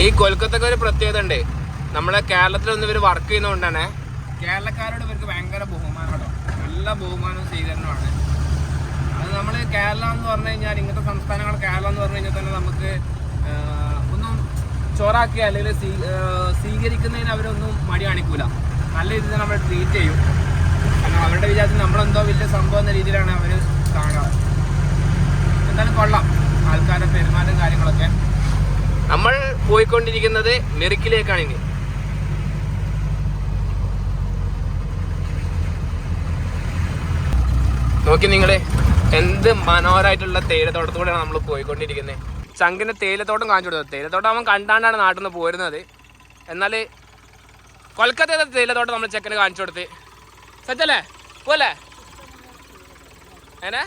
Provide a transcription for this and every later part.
ഈ കൊൽക്കത്തക്ക് ഒരു പ്രത്യേകത ഉണ്ട്. നമ്മളെ കേരളത്തിലൊന്നും ഇവർ വർക്ക് ചെയ്യുന്നതുകൊണ്ടാണ് കേരളക്കാരോട് ഇവർക്ക് ഭയങ്കര ബഹുമാനം കേട്ടോ. നല്ല ബഹുമാനവും സ്വീകരണമാണ് അത് നമ്മൾ കേരളം എന്ന് പറഞ്ഞു കഴിഞ്ഞാൽ ഇങ്ങനത്തെ സംസ്ഥാനങ്ങൾ കേരളം എന്ന് പറഞ്ഞു കഴിഞ്ഞാൽ തന്നെ നമുക്ക് ഒന്നും ചോറാക്കി അല്ലെങ്കിൽ സ്വീ- സ്വീകരിക്കുന്നതിന് അവരൊന്നും മടി കാണിക്കൂല. നല്ല രീതിയിൽ നമ്മൾ ട്രീറ്റ് ചെയ്യും. കാരണം അവരുടെ വിചാരത്തിൽ നമ്മളെന്തോ വലിയ സംഭവം എന്ന രീതിയിലാണ് അവർ കാണാറ്. എന്തായാലും കൊള്ളാം. ആൾക്കാരുടെ പെരുമാറ്റം കാര്യങ്ങളൊക്കെ. നമ്മൾ പോയിക്കൊണ്ടിരിക്കുന്നത് മെറിക്കിലേക്കാണ് ഇനി. നോക്കി നിങ്ങൾ എന്ത് മനോഹരമായിട്ടുള്ള തേയിലത്തോട്ടത്തോടെയാണ് നമ്മൾ പോയിക്കൊണ്ടിരിക്കുന്നത് ചങ്കിന്റെ തേയിലത്തോട്ടം കാണിച്ചു കൊടുത്തത്. തേയിലത്തോട്ടം അവൻ കണ്ടാണ്ടാണ് നാട്ടിൽ നിന്ന് പോരുന്നത്. എന്നാൽ കൊൽക്കത്തയിലെ തേയിലത്തോട്ടം നമ്മൾ ചെക്കന് കാണിച്ചു കൊടുത്ത്. സച്ചല്ലേ പോലെ ഏനെ?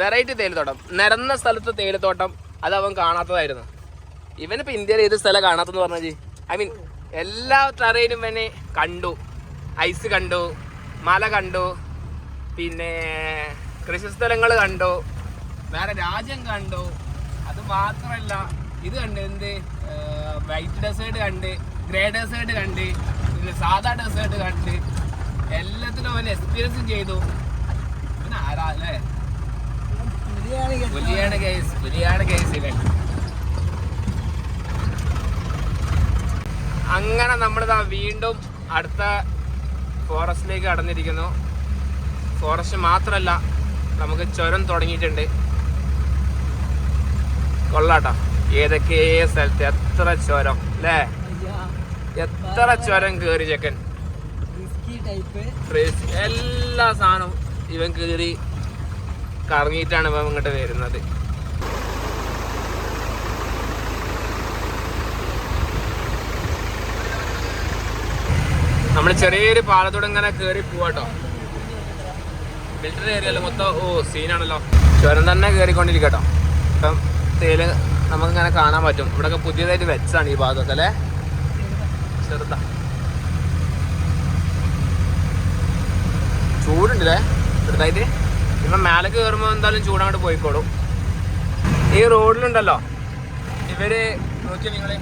വെറൈറ്റി തേയിലത്തോട്ടം. നിരന്ന സ്ഥലത്ത് തേയിലത്തോട്ടം. അത് അവൻ കാണാത്തതായിരുന്നു. ഇവനിപ്പോൾ ഇന്ത്യയിൽ ഏത് സ്ഥലം കാണാത്തെന്ന് പറഞ്ഞാൽ ഐ മീൻ എല്ലാ തറയിലും ഇവനെ കണ്ടു. ഐസ് കണ്ടു. മല കണ്ടു. പിന്നെ കൃഷിസ്ഥലങ്ങൾ കണ്ടു. വേറെ രാജ്യം കണ്ടു. അത് മാത്രമല്ല ഇത് കണ്ട് എന്ത്? വൈറ്റ് ഡെസേർട്ട് കണ്ട് ഗ്രേ ഡെസേർട്ട് കണ്ട് പിന്നെ സാധാ ഡെസേർട്ട് കണ്ട്. എല്ലാത്തിനും അവൻ എക്സ്പീരിയൻസും ചെയ്തു. പിന്നെ ആരാ അല്ലേ? പുലിയാണ് കേസ് പുലിയാണ് കേസ് ഇവൻ അങ്ങനെ നമ്മളിതാ വീണ്ടും അടുത്ത ഫോറസ്റ്റിലേക്ക് കടന്നിരിക്കുന്നു. ഫോറസ്റ്റ് മാത്രമല്ല നമുക്ക് ചുരം തുടങ്ങിയിട്ടുണ്ട്. കൊള്ളാട്ടോ. ഏതൊക്കെ സ്ഥലത്ത് എത്ര ചുരം അല്ലേ? എത്ര ചുരം കേറി ചെക്കൻ? എല്ലാ സാധനവും ഇവൻ കയറി കറങ്ങിയിട്ടാണ് ഇപ്പം ഇങ്ങോട്ട് വരുന്നത്. നമ്മൾ ചെറിയൊരു പാലത്തോടെ ഇങ്ങനെ കയറി പോവാട്ടോ ഫിൽറ്റർ ഏരിയല്ലോ മൊത്തം ഓ സീനാണല്ലോ ചുരം തന്നെ കയറിക്കൊണ്ടിരിക്കട്ടോ ഇപ്പം തേയില നമുക്കിങ്ങനെ കാണാൻ പറ്റും. ഇവിടെയൊക്കെ പുതിയതായിട്ട് വെച്ചാണ് ഈ ഭാഗത്തൊക്കെ അല്ലേ? ചെറുതാ. ചൂടുണ്ടല്ലേ? ചെറുതായിട്ട്? ഇപ്പം മേലെ കയറുമ്പോൾ എന്തായാലും ചൂടങ്ങോട്ട് പോയിക്കോളും. ഈ റോഡിലുണ്ടല്ലോ ഇവർ നോക്കിയാൽ നിങ്ങൾ?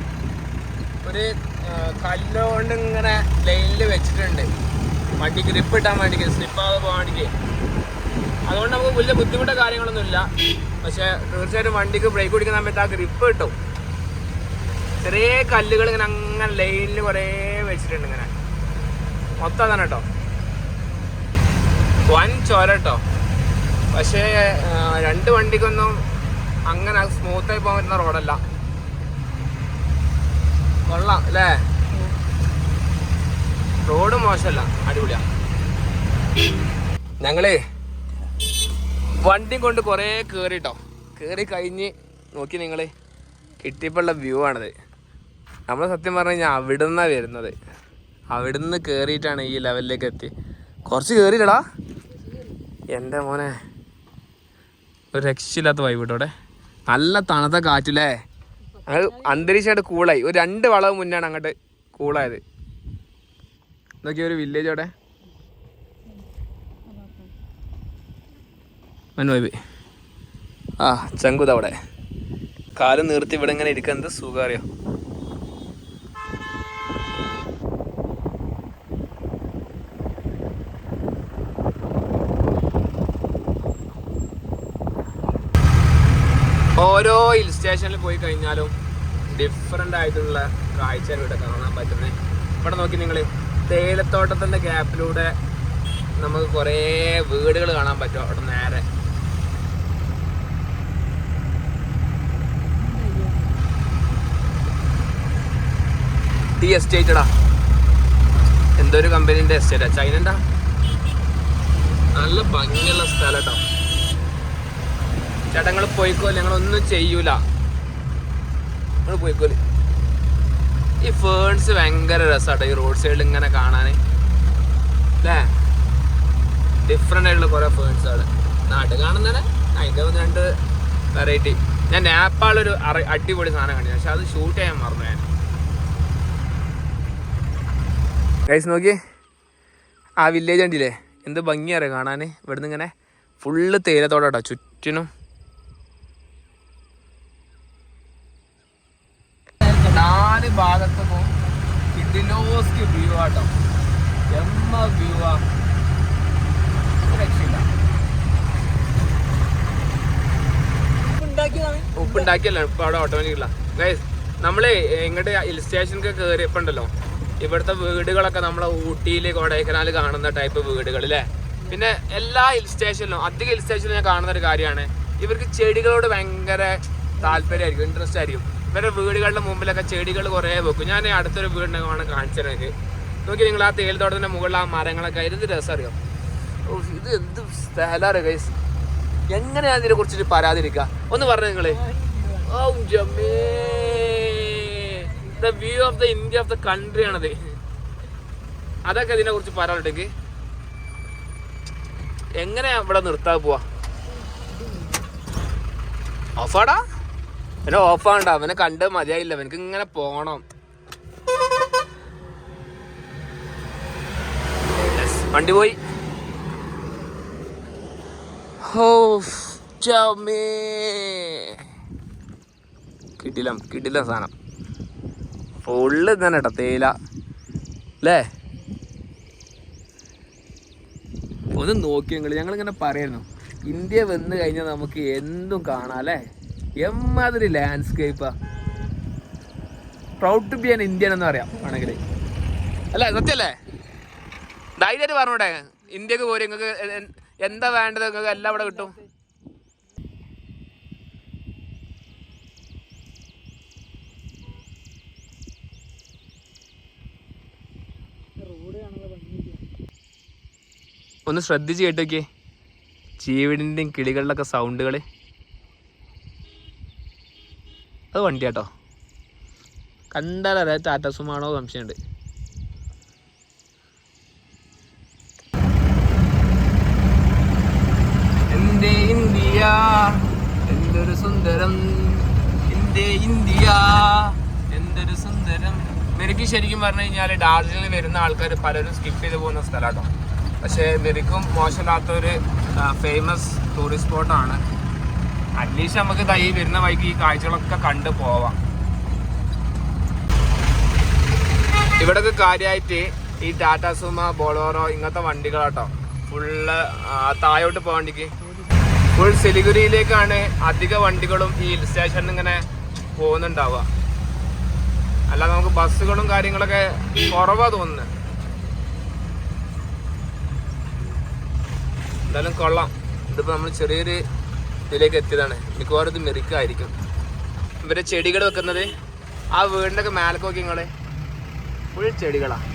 ഒരു കല്ലുകൊണ്ട് ഇങ്ങനെ ലൈനിൽ വെച്ചിട്ടുണ്ട്. വണ്ടി ഗ്രിപ്പ് ഇട്ടാൻ വേണ്ടിക്ക് സ്ലിപ്പാതെ പോകാൻ വേണ്ടിക്ക് അതുകൊണ്ട് നമുക്ക് വലിയ ബുദ്ധിമുട്ടോ കാര്യങ്ങളൊന്നുമില്ല പക്ഷെ തീർച്ചയായിട്ടും വണ്ടിക്ക് ബ്രേക്ക് പിടിക്കുന്ന സമയത്ത് ആ ഗ്രിപ്പ് കിട്ടും. ചെറിയ കല്ലുകൾ ഇങ്ങനെ അങ്ങനെ ലൈനിൽ കുറേ വെച്ചിട്ടുണ്ട് ഇങ്ങനെ. മൊത്തം അതാണ് കേട്ടോ. വൻ ചോര കേട്ടോ. പക്ഷേ രണ്ട് വണ്ടിക്കൊന്നും അങ്ങനെ സ്മൂത്തായി പോകാൻ പറ്റുന്ന റോഡല്ല കൊള്ളാം അല്ലേ? റോഡ് മോശമല്ല അടിപൊളിയാ. ഞങ്ങൾ വണ്ടി കൊണ്ട് കുറേ കേറിട്ടോ. കേറി കഴിഞ്ഞ് നോക്കി നിങ്ങൾ. കിട്ടിയപ്പോഴുള്ള വ്യൂ ആണത്. നമ്മൾ സത്യം പറഞ്ഞു കഴിഞ്ഞാൽ അവിടെ നിന്നാണ് വരുന്നത്. അവിടുന്ന് കയറിയിട്ടാണ് ഈ ലെവലിലേക്ക് എത്തി. കുറച്ച് കയറിയില്ലടാ എന്റെ മോനെ. ഒരു രക്ഷയില്ലാത്ത വൈബ് കേട്ടോ അവിടെ. നല്ല തണുത്ത കാറ്റില്ലേ അത് അന്തരീക്ഷമായിട്ട് കൂളായി. ഒരു രണ്ട് വളവ് മുന്നാണ് അങ്ങോട്ട് കൂളായത്. ഇതൊക്കെ ഒരു വില്ലേജ് അവിടെ. ആ ചങ്കുത അവിടെ. കാൽ നിർത്തി ഇവിടെ ഇങ്ങനെ ഇരിക്കുന്നത് സുഖം അറിയോ? ഓരോ ഹിൽ സ്റ്റേഷനിൽ പോയി കഴിഞ്ഞാലും ഡിഫറെന്റ് ആയിട്ടുള്ള കാഴ്ചകൾ ഇവിടെ കാണാൻ പറ്റുന്നത്. ഇവിടെ നോക്കി നിങ്ങൾ തേയിലത്തോട്ടത്തിന്റെ ഗ്യാപ്പിലൂടെ നമുക്ക് കുറേ വീടുകൾ കാണാൻ പറ്റും അവിടെ നേരെ. ടീ എസ്റ്റേറ്റഡാ എന്തോ ഒരു കമ്പനീന്റെ എസ്റ്റേറ്റാ ചൈനന്റെ? നല്ല ഭംഗിയുള്ള സ്ഥലം കേട്ടോ ചേട്ടാ നിങ്ങൾ പോയിക്കോ ഞങ്ങളൊന്നും ചെയ്യൂല. നിങ്ങൾ പോയിക്കോൽ ഈ ഫേൺസ് ഭയങ്കര രസമാട്ടോ ഈ റോഡ് സൈഡിൽ ഇങ്ങനെ കാണാൻ അല്ലേ ഡിഫറെന്റ് ആയിട്ടുള്ള കുറേ ഫേൺസ് ആണ്. നാട്ടിൽ കാണുന്നതന്നെ അതിന്റെ ഒന്ന് രണ്ട് വെറൈറ്റി ഞാൻ നേപ്പാളൊരു അടിപൊളി സാധനം കണ്ടു. പക്ഷെ അത് ഷൂട്ട് ചെയ്യാൻ മറന്നു ഞാൻ. ഗൈസ് നോക്കി ആ വില്ലേജ് കണ്ടില്ലേ? എന്ത് ഭംഗിയറിയാം കാണാൻ ഇവിടുന്ന് ഇങ്ങനെ ഫുള്ള് തേയിലത്തോടാട്ടോ. ചുറ്റിനും കിടിലോസ്ക് വ്യൂ ആട്ടോ എമ്മ വ്യൂ ആ രക്ഷയില്ല ഉപ്പ് ഉണ്ടാക്കിയല്ല ഇപ്പൊ അവിടെ ഓട്ടോമാറ്റിക്കില്ല ഗൈസ് നമ്മൾ ഇങ്ങോട്ട് ഹിൽ സ്റ്റേഷനൊക്കെ കയറിയപ്പോണ്ടല്ലോ ഇവിടുത്തെ വീടുകളൊക്കെ നമ്മളെ ഊട്ടിയിൽ കൊടൈക്കനാൽ കാണുന്ന ടൈപ്പ് വീടുകൾ അല്ലേ പിന്നെ എല്ലാ ഹിൽ സ്റ്റേഷനിലും അധിക ഹിൽ സ്റ്റേഷനിലും ഞാൻ കാണുന്ന ഒരു കാര്യമാണ് ഇവർക്ക് ചെടികളോട് ഭയങ്കര താല്പര്യമായിരിക്കും ഇൻട്രസ്റ്റ് ആയിരിക്കും. ഇവരുടെ വീടുകളുടെ മുമ്പിലൊക്കെ ചെടികൾ കുറേ വെക്കും. ഞാൻ അടുത്തൊരു വീടിനൊക്കെ വേണം കാണിച്ചു തരാം എനിക്ക്. നോക്കി നിങ്ങൾ ആ തേയിലത്തോട്ടത്തിന്റെ മുകളിൽ ആ മരങ്ങളൊക്കെ ഇത് രസം അറിയാം? ഓ, ഇത് എന്ത് സ്ഥലമാണ് ഗൈസ് എങ്ങനെയാണ് ഇതിനെ കുറിച്ചിട്ട് പരാതിരിക്കുക ഒന്ന് പറഞ്ഞു ജമ്മേ. The view of the India of the country അതൊക്കെ ഇതിനെ കുറിച്ച് പറയാനുണ്ടെങ്കിൽ എങ്ങനെയാ ഇവിടെ നിർത്താൻ പോവാ? ഓഫാടാ അവനെ ഓഫാണ്ട. അവനെ കണ്ട് മതിയായില്ല. അവനക്ക് ഇങ്ങനെ പോണം. വണ്ടി പോയി. കിട്ടില്ല കിടിലം സാധനം. ഫുള്ള് ഇതന്നെ കേട്ടോ തേയില. അല്ലേ ഒന്ന് നോക്കിയെങ്കിൽ ഞങ്ങളിങ്ങനെ പറയായിരുന്നു. ഇന്ത്യ വന്നു കഴിഞ്ഞാൽ നമുക്ക് എന്തും കാണാം അല്ലേ എമ്മാതിരി ലാൻഡ്സ്കേപ്പാ proud to be an Indian എന്ന് പറയാം ആണെങ്കിൽ അല്ല സത്യല്ലേ? ധൈര്യമായിട്ട് പറഞ്ഞൂടെ. ഇന്ത്യയ്ക്ക് പോരും നിങ്ങൾക്ക് എന്താ വേണ്ടത്? നിങ്ങൾക്ക് എല്ലാം അവിടെ കിട്ടും. ഒന്ന് ശ്രദ്ധിച്ച് കേട്ടോക്കേ ചീവിടിന്റെയും കിളികളുടെയൊക്കെ സൗണ്ടുകൾ അത് വണ്ടി കേട്ടോ കണ്ടാലറിയാം ടാറ്റ സുമാണോ സംശയമുണ്ട്. ഇന്ത്യ? എന്തൊരു സുന്ദരം. എന്റെ ഇന്ത്യ? എന്തൊരു സുന്ദരം. മെരുക്ക് ശരിക്കും പറഞ്ഞു കഴിഞ്ഞാൽ ഡാർജിലിംഗിൽ വരുന്ന ആൾക്കാർ പലരും സ്കിപ്പ് ചെയ്ത് പോകുന്ന സ്ഥലമാട്ടോ. പക്ഷേ മെരുക്കും മോശമില്ലാത്തൊരു ഫേമസ് ടൂറിസ്റ്റ് സ്പോട്ടാണ് അറ്റ്ലീസ്റ്റ് നമുക്ക് ഈ വരുന്ന വഴിക്ക് ഈ കാഴ്ചകളൊക്കെ കണ്ട് പോവാം. ഇവിടൊക്കെ കാര്യമായിട്ട് ഈ ടാറ്റാ സുമ ബോളോറോ ഇങ്ങനത്തെ വണ്ടികളാട്ടോ. ഫുള്ള് താഴോട്ട് പോകാണ്ടിക്ക് ഫുൾ സിലിഗുരിയിലേക്കാണ് അധിക വണ്ടികളും ഈ ഹിൽ സ്റ്റേഷനിൽ ഇങ്ങനെ പോകുന്നുണ്ടാവുക. അല്ല നമുക്ക് ബസ്സുകളും കാര്യങ്ങളൊക്കെ കുറവാ തോന്നുന്നത് എന്തായാലും കൊള്ളാം. ഇതിപ്പോ നമ്മൾ ചെറിയൊരു ഇതിലേക്ക് എത്തിയതാണ്. മിക്കവാറും ഇത് മെറിക്കായിരിക്കും. ഇവരെ ചെടികൾ വെക്കുന്നത് ആ വീടിന്റെ ഒക്കെ മേലേക്ക് നോക്കി നിങ്ങളെ. ഫുൾ ചെടികളാണ്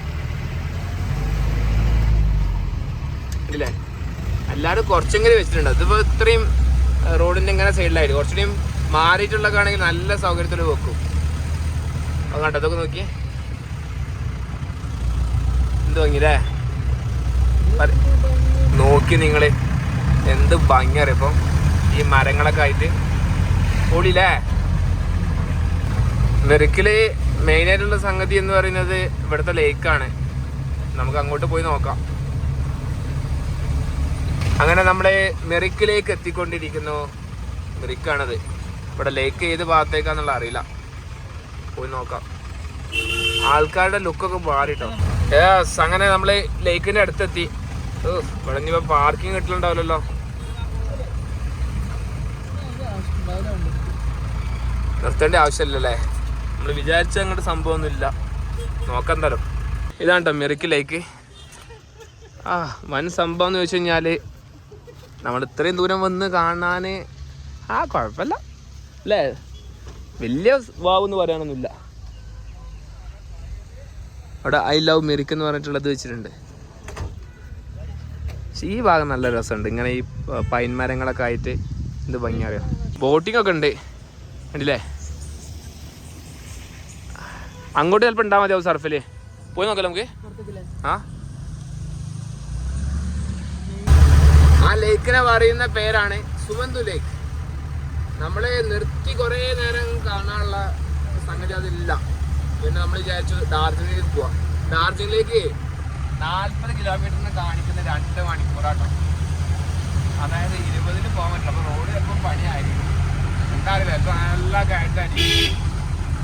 ഇല്ലേ എല്ലാവരും കുറച്ചെങ്കിലും വെച്ചിട്ടുണ്ട്. അതിപ്പോൾ ഇത്രയും റോഡിന്റെ ഇങ്ങനെ സൈഡിലായിട്ട് കുറച്ചുകൂടിയും മാറിയിട്ടുള്ളതൊക്കെ ആണെങ്കിൽ നല്ല സൗകര്യത്തിൽ വെക്കും. അപ്പം കണ്ടോ അതൊക്കെ നോക്കി എന്ത് ഭംഗിയില്ലേ? നോക്കി നിങ്ങൾ എന്ത് ഭംഗിയറിയ ഇപ്പം? ഈ മരങ്ങളൊക്കെ ആയിട്ട്. പൊളിയില്ലേ? മെറുക്കിൽ മെയിനായിട്ടുള്ള സംഗതി എന്ന് പറയുന്നത് ഇവിടുത്തെ ലേക്കാണ് നമുക്ക് അങ്ങോട്ട് പോയി നോക്കാം. അങ്ങനെ നമ്മളെ മെറിക്കിലേക്ക് എത്തിക്കൊണ്ടിരിക്കുന്നു. മെറിക്കാണത്. ഇവിടെ ലേക്ക് ഏത് ഭാഗത്തേക്കാന്നുള്ള അറിയില്ല. പോയി നോക്കാം. ആൾക്കാരുടെ ലുക്കൊക്കെ മാറിട്ടോ. യെസ് അങ്ങനെ നമ്മൾ ലേക്കിന്റെ അടുത്തെത്തി. ഇനി പാർക്കിംഗ് കിട്ടലുണ്ടാവില്ലല്ലോ. നിർത്തേണ്ട ആവശ്യമില്ലല്ലേ? നമ്മൾ വിചാരിച്ച അങ്ങോട്ട് സംഭവമൊന്നുമില്ല. നോക്കാം തരം ഇതാണ് കേട്ടോ മെറിക്ക് ലേക്ക് ആ വൻ സംഭവം എന്ന് ചോദിച്ചു കഴിഞ്ഞാൽ നമ്മൾ ഇത്രയും ദൂരം വന്ന് കാണാൻ ആ കുഴപ്പമില്ല. അല്ലേ? വലിയ വാവ് എന്ന് പറയാനൊന്നുമില്ല. അവിടെ ഐ ലവ് മെറിക്ക് എന്ന് പറഞ്ഞിട്ടുള്ളത് വെച്ചിട്ടുണ്ട്. പക്ഷേ ഈ ഭാഗം നല്ല രസമുണ്ട്. ഇങ്ങനെ ഈ പൈൻ മരങ്ങളൊക്കെ ആയിട്ട് എന്ത് ഭംഗി അറിയാം? ബോട്ടിംഗ് ഒക്കെ ഉണ്ട്. കണ്ടില്ലേ? അങ്ങോട്ട് ചിലപ്പോൾ ഉണ്ടാ മതിയാവും സർഫിൽ പോയി നോക്കാം നമുക്ക്. ആ? ആ ലേക്കിനെ പറയുന്ന പേരാണ് സുബന്ധു ലേക്ക് നമ്മൾ നിർത്തി കുറേ നേരം കാണാനുള്ള സംഗതി അതില്ല. പിന്നെ നമ്മൾ വിചാരിച്ചു ഡാർജിലിംഗിലേക്ക് പോവാം. ഡാർജിലിംഗിലേക്ക് നാൽപ്പത് കിലോമീറ്ററിന് കാണിക്കുന്ന രണ്ട് മണിക്കൂറാട്ടോ അതായത് ഇരുപതിന് പോകാൻ പറ്റില്ല. അപ്പൊ റോഡ് ചിലപ്പോൾ പണിയായിരിക്കും എന്താ അറിയില്ല ഇപ്പൊ നല്ല കയറ്റായിരിക്കും